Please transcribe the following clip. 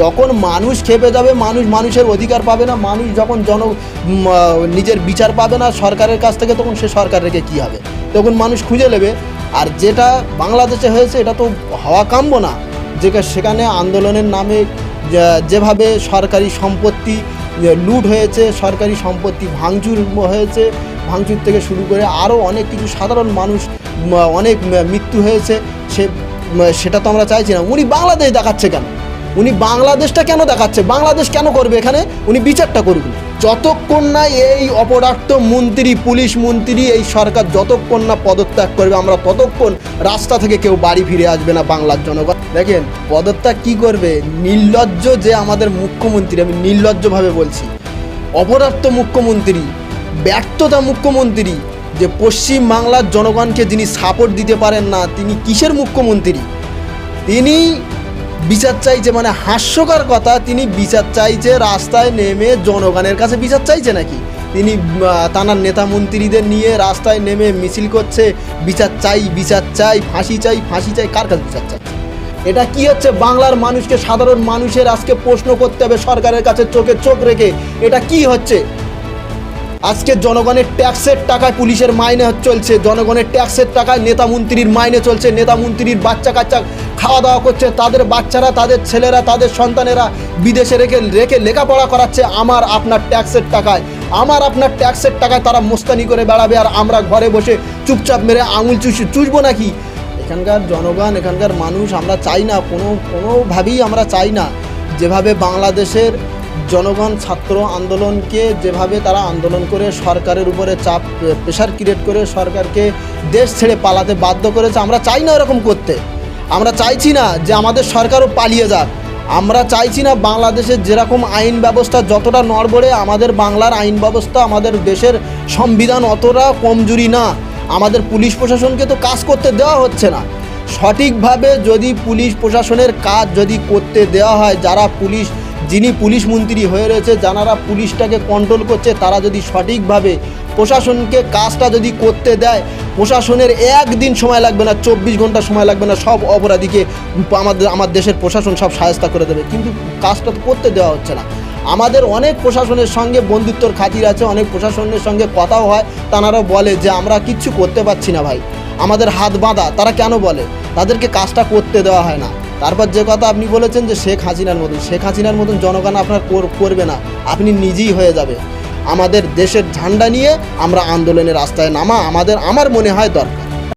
যখন মানুষ খেপে যাবে, মানুষ মানুষের অধিকার পাবে না। মানুষ যখন জন নিজের বিচার পাবে না সরকারের কাছ থেকে, তখন সে সরকার রেখে কী হবে? তখন মানুষ খুঁজে নেবে। আর যেটা বাংলাদেশে হয়েছে, এটা তো হওয়া কাম্য না। যে সেখানে আন্দোলনের নামে যেভাবে সরকারি সম্পত্তি লুট হয়েছে, সরকারি সম্পত্তি ভাঙচুর হয়েছে, ভাঙচুর থেকে শুরু করে আরও অনেক কিছু সাধারণ মানুষ অনেক, মৃত্যু হয়েছে, সে সেটা তো আমরা চাইছি না। উনি বাংলাদেশ দেখাচ্ছে কেন? উনি বাংলাদেশটা কেন দেখাচ্ছে? বাংলাদেশ কেন করবে এখানে? উনি বিচারটা করবেন। যতক্ষণ না এই অপরাক্ত মন্ত্রী, পুলিশ মন্ত্রী, এই সরকার যতক্ষণ না পদত্যাগ করবে, আমরা ততক্ষণ রাস্তা থেকে কেউ বাড়ি ফিরে আসবে না বাংলার জনগণ। দেখেন, পদত্যাগ কি করবে? নির্লজ্জ যে আমাদের মুখ্যমন্ত্রী, আমি নির্লজ্জভাবে বলছি। অপরার্থ মুখ্যমন্ত্রী, ব্যর্থতা মুখ্যমন্ত্রী, যে পশ্চিম বাংলার জনগণকে যিনি সাপোর্ট দিতে পারেন না, তিনি কিসের মুখ্যমন্ত্রী? তিনি বিচার চাইছে মানে হাস্যকর কথা, তিনি বিচার চাইছে রাস্তায় নেমে জনগণের কাছে বিচার চাইছে নাকি? তিনি তানার নেতা মন্ত্রীদের নিয়ে রাস্তায় নেমে মিছিল করছে, বিচার চাই বিচার চাই, ফাঁসি চাই ফাঁসি চাই, কার কাছে বিচার চাই? এটা কি হচ্ছে? বাংলার মানুষকে, সাধারণ মানুষের আজকে প্রশ্ন করতে হবে সরকারের কাছে চোখে চোখ রেখে। এটা কি হচ্ছে? আজকে জনগণের ট্যাক্সের টাকায় পুলিশের মাইনে চলছে, জনগণের ট্যাক্সের টাকায় নেতা মন্ত্রীর মাইনে চলছে, নেতা মন্ত্রীর বাচ্চা কাচ্চা খাওয়া দাওয়া করছে, তাদের বাচ্চারা, তাদের ছেলেরা, তাদের সন্তানেরা বিদেশে রেখে রেখে লেখাপড়া করাচ্ছে আমার আপনার ট্যাক্সের টাকায়। আমার আপনার ট্যাক্সের টাকায় তারা মোস্তানি করে বেড়াবে আর আমরা ঘরে বসে চুপচাপ মেরে আঙুল চুষ চুষবো নাকি? এখানকার জনগণ, এখানকার মানুষ আমরা চাই না, কোনো, কোনোভাবেই আমরা চাই না। যেভাবে বাংলাদেশের জনগণ ছাত্র আন্দোলনকে যেভাবে তারা আন্দোলন করে সরকারের উপরে চাপ প্রেশার ক্রিয়েট করে সরকারকে দেশ ছেড়ে পালাতে বাধ্য করেছে, আমরা চাই না এরকম করতে। আমরা চাইছি না যে আমাদের সরকারও পালিয়ে যাক। আমরা চাইছি না বাংলাদেশের যেরকম আইন ব্যবস্থা যতটা নড়বড়ে, আমাদের বাংলার আইন ব্যবস্থা আমাদের দেশের সংবিধান অতটা কমজোরি না। আমাদের পুলিশ প্রশাসনকে তো কাজ করতে দেওয়া হচ্ছে না। সঠিকভাবে যদি পুলিশ প্রশাসনের কাজ যদি করতে দেওয়া হয়, যারা পুলিশ, যিনি পুলিশ মন্ত্রী হয়ে রয়েছে যারা পুলিশটাকে কন্ট্রোল করছে, তারা যদি সঠিকভাবে প্রশাসনকে কাজটা যদি করতে দেয় প্রশাসনের একদিন সময় লাগবে না, চব্বিশ ঘণ্টা সময় লাগবে না, সব অপরাধীকে আমাদের, আমার দেশের প্রশাসন সব সাহায্য করে দেবে। কিন্তু কাজটা তো করতে দেওয়া হচ্ছে না। আমাদের অনেক প্রশাসনের সঙ্গে বন্ধুত্বর খাতির আছে, অনেক প্রশাসনের সঙ্গে কথাও হয়। তানারা বলে যে, আমরা কিচ্ছু করতে পারছি না ভাই। আমাদের হাত বাঁধা। তারা কেন বলে? তাদেরকে কাজটা করতে দেওয়া হয় না। তারপর যে কথা আপনি বলেছেন যে, শেখ হাসিনার মতন। শেখ হাসিনার মতন জনগণ আপনার করবে না। আপনি নিজেই হয়ে যাবে। আমাদের দেশের ঝান্ডা নিয়ে আমরা আন্দোলনের রাস্তায় নামা আমাদের আমার মনে হয় দরকার।